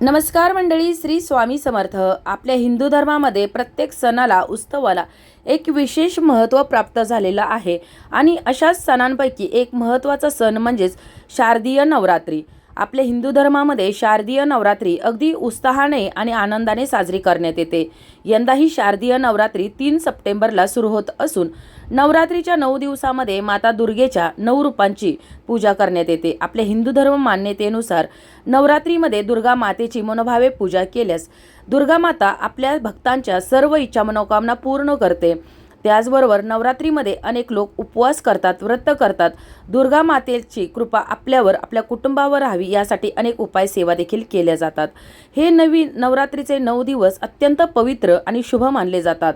नमस्कार मंडळी श्री स्वामी समर्थ. आपल्या हिंदू धर्मामध्ये प्रत्येक सणाला उत्सवाला एक विशेष महत्त्व प्राप्त झालेलं आहे. आणि अशाच सणांपैकी एक महत्त्वाचा सण म्हणजेच शारदीय नवरात्री. आपल्या हिंदू धर्मामध्ये शारदीय नवरात्री अगदी उत्साहाने आणि आनंदाने साजरी करण्यात येते. यंदा ही शारदीय नवरात्री तीन सप्टेंबरला सुरू होत असून नवरात्रीच्या नऊ दिवसामध्ये माता दुर्गेच्या नऊ रूपांची पूजा करण्यात येते. आपल्या हिंदू धर्म मान्यतेनुसार नवरात्रीमध्ये दुर्गा मातेची मनोभावे पूजा केल्यास दुर्गा माता आपल्या भक्तांच्या सर्व इच्छा मनोकामना पूर्ण करते. त्याचबरोबर नवरात्रीमध्ये अनेक लोक उपवास करतात व्रत करतात. दुर्गा मातेची कृपा आपल्यावर आपल्या कुटुंबावर राहावी यासाठी अनेक उपाय सेवा देखील केल्या जातात. हे नवीन नवरात्रीचे नऊ दिवस अत्यंत पवित्र आणि शुभ मानले जातात.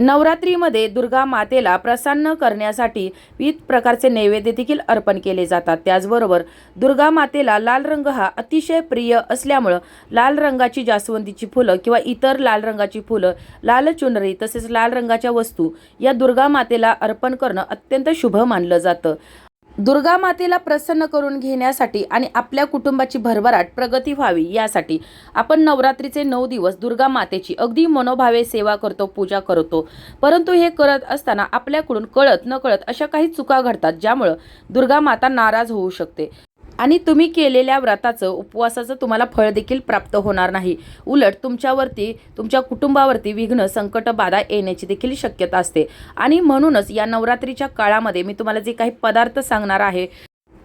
नवरात्रीमध्ये दुर्गा मातेला प्रसन्न करण्यासाठी विविध प्रकारचे नैवेद्य देखील अर्पण केले जातात. त्याचबरोबर दुर्गा मातेला लाल रंग हा अतिशय प्रिय असल्यामुळं लाल रंगाची जास्वंदीची फुलं किंवा इतर लाल रंगाची फुलं लाल चुनरी तसेच लाल रंगाच्या वस्तू या दुर्गा मातेला अर्पण करणं अत्यंत शुभ मानलं जातं. दुर्गा मातेला प्रसन्न करून घेण्यासाठी आणि आपल्या कुटुंबाची भरभराट प्रगती व्हावी यासाठी आपण नवरात्रीचे नऊ दिवस दुर्गा मातेची अगदी मनोभावे सेवा करतो पूजा करतो. परंतु हे करत असताना आपल्याकडून कळत न कळत अशा काही चुका घडतात ज्यामुळं दुर्गा माता नाराज होऊ शकते. आणि तुम्ही केलेल्या व्रताचं उपवासाचं तुम्हाला फळ देखील प्राप्त होणार नाही. उलट तुमच्यावरती तुमच्या कुटुंबावरती विघ्न संकट बाधा येण्याची देखील शक्यता असते. आणि म्हणूनच या नवरात्रीच्या काळामध्ये मी तुम्हाला जे काही पदार्थ सांगणार आहे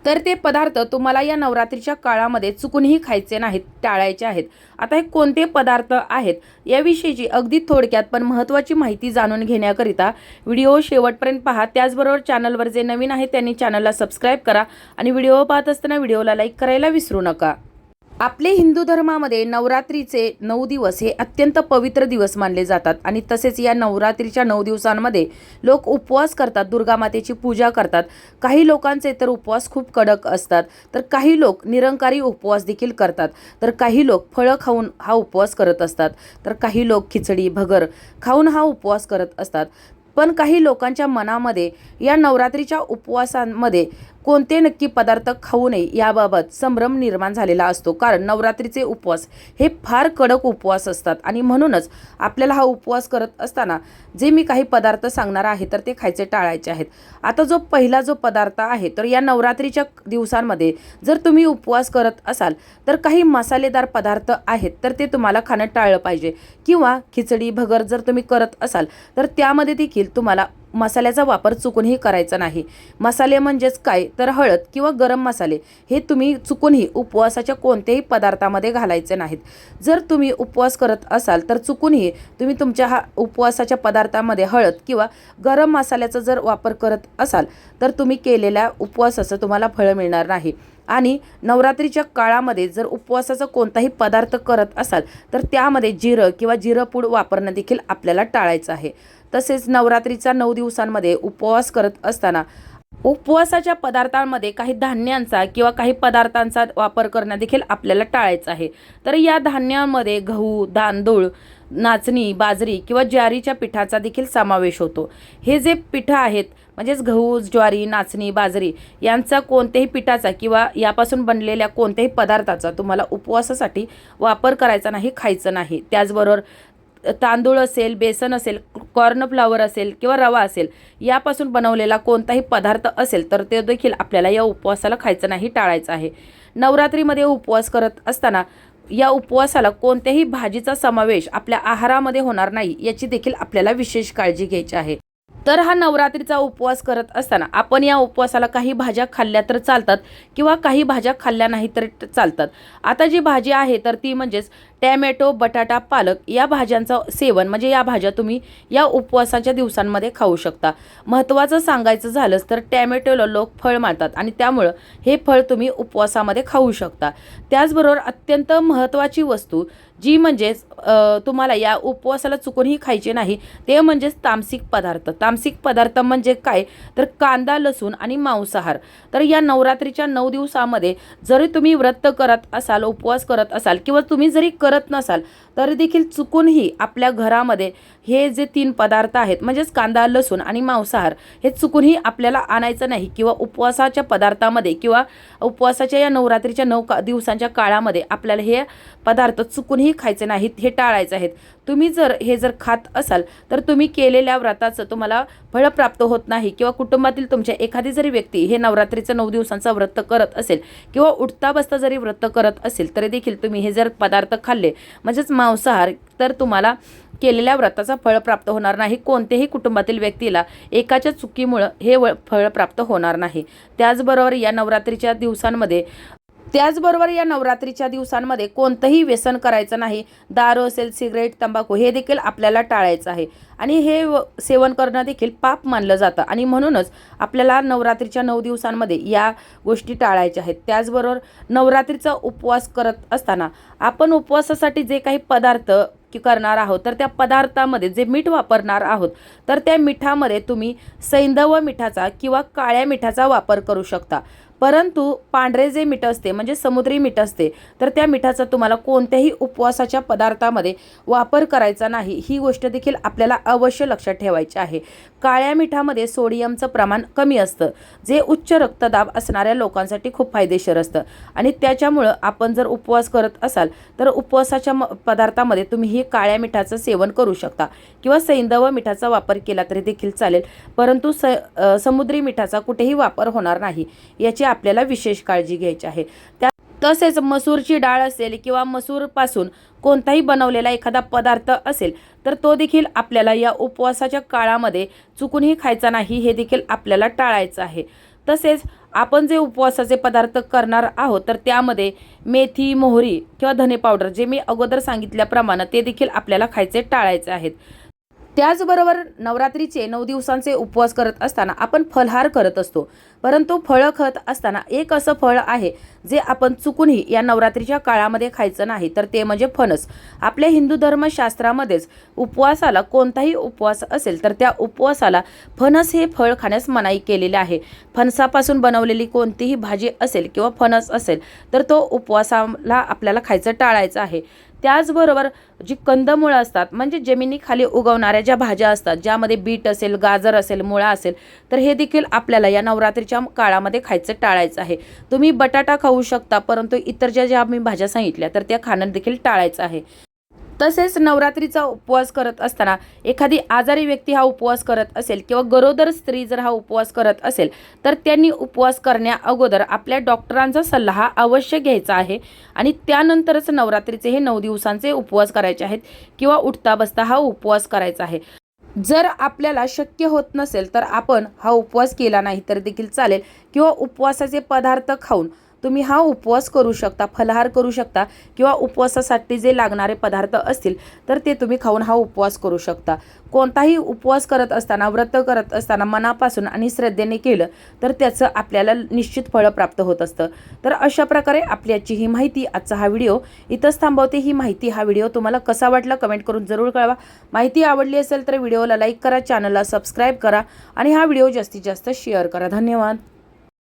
तर ते पदार्थ तुम्हाला या नवरात्रीच्या काळामध्ये चुकूनही खायचे नाहीत टाळायचे आहेत. आता हे कोणते पदार्थ आहेत याविषयीची अगदी थोडक्यात पण महत्त्वाची माहिती जाणून घेण्याकरिता व्हिडिओ शेवटपर्यंत पहा. त्याचबरोबर चॅनलवर जे नवीन आहेत त्यांनी चॅनलला सबस्क्राईब करा आणि व्हिडिओ पाहत असताना व्हिडिओला लाईक करायला विसरू नका. आपले हिंदू धर्मामध्ये नवरात्रीचे नऊ दिवस हे अत्यंत पवित्र दिवस मानले जातात आणि तसेच या नवरात्रीच्या नऊ दिवसांमध्ये लोक उपवास करतात दुर्गा मातेची पूजा करतात. काही लोकांचे तर उपवास खूप कडक असतात तर काही लोक निरंकारी उपवास देखील करतात तर काही लोक फळं खाऊन हा उपवास करत असतात तर काही लोक खिचडी भगर खाऊन हा उपवास करत असतात. पण काही लोकांच्या मनामध्ये या नवरात्रीच्या उपवासांमध्ये कोणते नक्की पदार्थ खाऊ नये याबाबत संभ्रम निर्माण झालेला असतो. कारण नवरात्रीचे उपवास हे फार कडक उपवास असतात आणि म्हणूनच आपल्याला हा उपवास करत असताना जे मी काही पदार्थ सांगणार आहे तर ते खायचे टाळायचे आहेत. आता जो पहिला जो पदार्थ आहे तर या नवरात्रीच्या दिवसांमध्ये जर तुम्ही उपवास करत असाल तर काही मसालेदार पदार्थ आहेत तर ते तुम्हाला खाणं टाळलं पाहिजे. किंवा खिचडी भगर जर तुम्ही करत असाल तर त्यामध्ये देखील तुम्हाला मसाल्याचा वापर चुकूनही करायचा नाही. मसाले म्हणजेच काय? तर हळद किंवा गरम मसाले. हे तुम्ही चुकूनही उपवासाच्या कोणत्याही पदार्थामध्ये घालायचे नाहीत. जर तुम्ही उपवास करत असाल तर चुकूनही तुम्ही तुमच्या हा उपवासाच्या पदार्थामध्ये हळद किंवा गरम मसाल्याचा जर वापर करत असाल तर तुम्ही केलेल्या उपवासाचं तुम्हाला फळ मिळणार नाही. आणि नवरात्रीच्या काळामध्ये जर उपवासाचा कोणताही पदार्थ करत असाल तर त्यामध्ये जिरं किंवा जिरंपूड वापरणं देखील आपल्याला टाळायचं आहे. तसेच नवरात्रीचा नऊ दिवसांमध्ये उपवास करत असताना उपवासाच्या पदार्थांमध्ये काही धान्यांचा किंवा काही पदार्थांचा वापर करणं देखील आपल्याला टाळायचं आहे. तर या धान्यामध्ये गहू तांदूळ नाचणी बाजरी किंवा ज्वारीच्या पिठाचा देखील समावेश होतो. हे जे पिठं आहेत म्हणजेच गहू ज्वारी नाचणी बाजरी यांचा कोणत्याही पिठाचा किंवा यापासून बनलेल्या कोणत्याही पदार्थाचा तुम्हाला उपवासासाठी वापर करायचा नाही खायचं नाही. त्याचबरोबर तांदूळ असेल बेसन असेल कॉर्नफ्लावर असेल किंवा रवा असेल यापासून बनवलेला कोणताही पदार्थ असेल तर ते देखील आपल्याला या उपवासाला खायचं नाही टाळायचं आहे. नवरात्रीमध्ये उपवास करत असताना या उपवासाला कोणत्याही भाजीचा समावेश आपल्या आहारामध्ये होणार नाही याची देखील आपल्याला विशेष काळजी घ्यायची आहे. तर हा नवरात्रीचा उपवास करत असताना आपण या उपवासाला काही भाज्या खाल्ल्या तर चालतात किंवा काही भाज्या खाल्ल्या नाही तर चालतात. आता जी भाजी आहे तर ती म्हणजेच टॅमॅटो बटाटा पालक या भाज्यांचं सेवन म्हणजे या भाज्या तुम्ही या उपवासाच्या दिवसांमध्ये खाऊ शकता. महत्त्वाचं सांगायचं झालंच तर टॅमॅटोला लोक फळ मानतात आणि त्यामुळं हे फळ तुम्ही उपवासामध्ये खाऊ शकता. त्याचबरोबर अत्यंत महत्त्वाची वस्तू जी म्हणजेच तुम्हाला या उपवासाला चुकूनही खायचे नाही ते म्हणजेच तामसिक पदार्थ. तामसिक पदार्थ म्हणजे काय? तर कांदा लसूण आणि मांसाहार. तर या नवरात्रीच्या नऊ दिवसामध्ये जरी तुम्ही व्रत करत असाल उपवास करत असाल किंवा तुम्ही जरी करत करत नसाल तरी देखील चुकूनही आपल्या घरामध्ये हे जे तीन पदार्थ आहेत म्हणजेच कांदा लसूण आणि मांसाहार हे चुकूनही आपल्याला आणायचं नाही किंवा उपवासाच्या पदार्थामध्ये किंवा उपवासाच्या या नवरात्रीच्या नऊ का दिवसांच्या काळामध्ये आपल्याला हे पदार्थ चुकूनही खायचे नाहीत हे टाळायचे आहेत. तुम्ही जर हे जर खात असाल तर तुम्ही केलेल्या व्रताचं तुम्हाला फळ प्राप्त होत नाही किंवा कुटुंबातील तुमच्या एखादी जरी व्यक्ती हे नवरात्रीचं नऊ दिवसांचं व्रत करत असेल किंवा उठता बसता जरी व्रत करत असेल तरी देखील तुम्ही हे जर पदार्थ खाल्ले म्हणजेच मांसाहार तर तुम्हाला केलेल्या व्रताचा फळ प्राप्त होणार नाही. कोणत्याही कुटुंबातील व्यक्तीला एकाच्या चुकीमुळं हे फळ प्राप्त होणार नाही. त्याचबरोबर या नवरात्रीच्या दिवसांमध्ये त्याचबरोबर या नवरात्रीच्या दिवसांमध्ये कोणतंही व्यसन करायचं नाही. दारू असेल सिगरेट तंबाखू हे देखील आपल्याला टाळायचं आहे. आणि हे सेवन करणं देखील पाप मानलं जातं. आणि म्हणूनच आपल्याला नवरात्रीच्या नऊ दिवसांमध्ये या गोष्टी टाळायच्या आहेत. त्याचबरोबर नवरात्रीचा उपवास करत असताना आपण उपवासासाठी जे काही पदार्थ करणार आहोत तर त्या पदार्थामध्ये जे मीठ वापरणार आहोत तर त्या मिठामध्ये तुम्ही सैंधव मिठाचा किंवा काळ्या मिठाचा वापर करू शकता. परंतु पांढरे जे मीठ असते म्हणजे समुद्री मीठ असते तर त्या मिठाचा तुम्हाला कोणत्याही उपवासाच्या पदार्थामध्ये वापर करायचा नाही. ही गोष्ट देखील आपल्याला अवश्य लक्षात ठेवायची आहे. काळ्या मिठामध्ये सोडियमचं प्रमाण कमी असतं जे उच्च रक्तदाब असणाऱ्या लोकांसाठी खूप फायदेशीर असतं. आणि त्याच्यामुळं आपण जर उपवास करत असाल तर उपवासाच्या म पदार्थामध्ये तुम्ही हे काळ्या मिठाचं सेवन करू शकता किंवा सैंदव मिठाचा वापर केला तरी देखील चालेल. परंतु स समुद्री मिठाचा कुठेही वापर होणार नाही. याची आपल्याला विशेष काळजी घ्यायची आहे. त्या तसेच मसूरची डाळ असेल किंवा मसूरपासून कोणताही बनवलेला एखादा पदार्थ असेल तर तो देखील आपल्याला या उपवासाच्या काळामध्ये चुकूनही खायचा नाही हे देखील आपल्याला टाळायचं आहे. तसेच आपण जे उपवासाचे पदार्थ करणार आहोत तर त्यामध्ये मेथी मोहरी किंवा धने पावडर जे मी अगोदर सांगितल्याप्रमाणे ते देखील आपल्याला खायचे टाळायचे आहेत. त्याचबरोबर नवरात्रीचे नऊ दिवसांचे उपवास करत असताना आपण फलहार करत असतो. परंतु फळं खात असताना एक असं फळ आहे जे आपण चुकूनही या नवरात्रीच्या काळामध्ये खायचं नाही तर ते म्हणजे फणस. आपल्या हिंदू धर्मशास्त्रामध्येच उपवासाला कोणताही उपवास असेल तर त्या उपवासाला फणस हे फळ खाण्यास मनाई केलेले आहे. फणसापासून बनवलेली कोणतीही भाजी असेल किंवा फणस असेल तर तो उपवासाला आपल्याला खायचं टाळायचं आहे. त्याचबरोबर जी कंदमुळं असतात म्हणजे जमिनीखाली उगवणाऱ्या ज्या भाज्या असतात ज्यामध्ये बीट असेल गाजर असेल मुळा असेल तर हे देखील आपल्याला या नवरात्रीच्या काळामध्ये खायचं टाळायचं आहे. तुम्ही बटाटा खाऊ शकता परंतु इतर ज्या ज्या मी भाज्या सांगितल्या तर त्या खाणं देखील टाळायचं आहे. तसेच नवरात्रीचा उपवास करत असताना एखादी आजारी व्यक्ती हा उपवास करत असेल किंवा गरोदर स्त्री जर हा उपवास करत असेल तर त्यांनी उपवास करण्या अगोदर आपल्या डॉक्टरांचा सल्ला हा अवश्य घ्यायचा आहे. आणि त्यानंतरच नवरात्रीचे हे नऊ दिवसांचे उपवास करायचे आहेत किंवा उठता बसता हा उपवास करायचा आहे. जर आपल्याला शक्य होत नसेल तर आपण हा उपवास केला नाही तर देखील चालेल. किंवा उपवासाचे पदार्थ खाऊन तुम्ही हा उपवास करू शकता फलाहार करू शकता किंवा उपवासासाठी जे लागणारे पदार्थ असतील तर ते तुम्ही खाऊन हा उपवास करू शकता. कोणताही उपवास करत असताना व्रत करत असताना मनापासून आणि श्रद्धेने केलं तर त्याचं आपल्याला निश्चित फळं प्राप्त होत असतं. तर अशा प्रकारे आपल्याची ही माहिती आजचा हा व्हिडिओ इथंच थांबवते. ही माहिती हा व्हिडिओ तुम्हाला कसा वाटला कमेंट करून जरूर कळवा. माहिती आवडली असेल तर व्हिडिओला लाईक करा चॅनलला सबस्क्राईब करा आणि हा व्हिडिओ जास्तीत जास्त शेअर करा. धन्यवाद.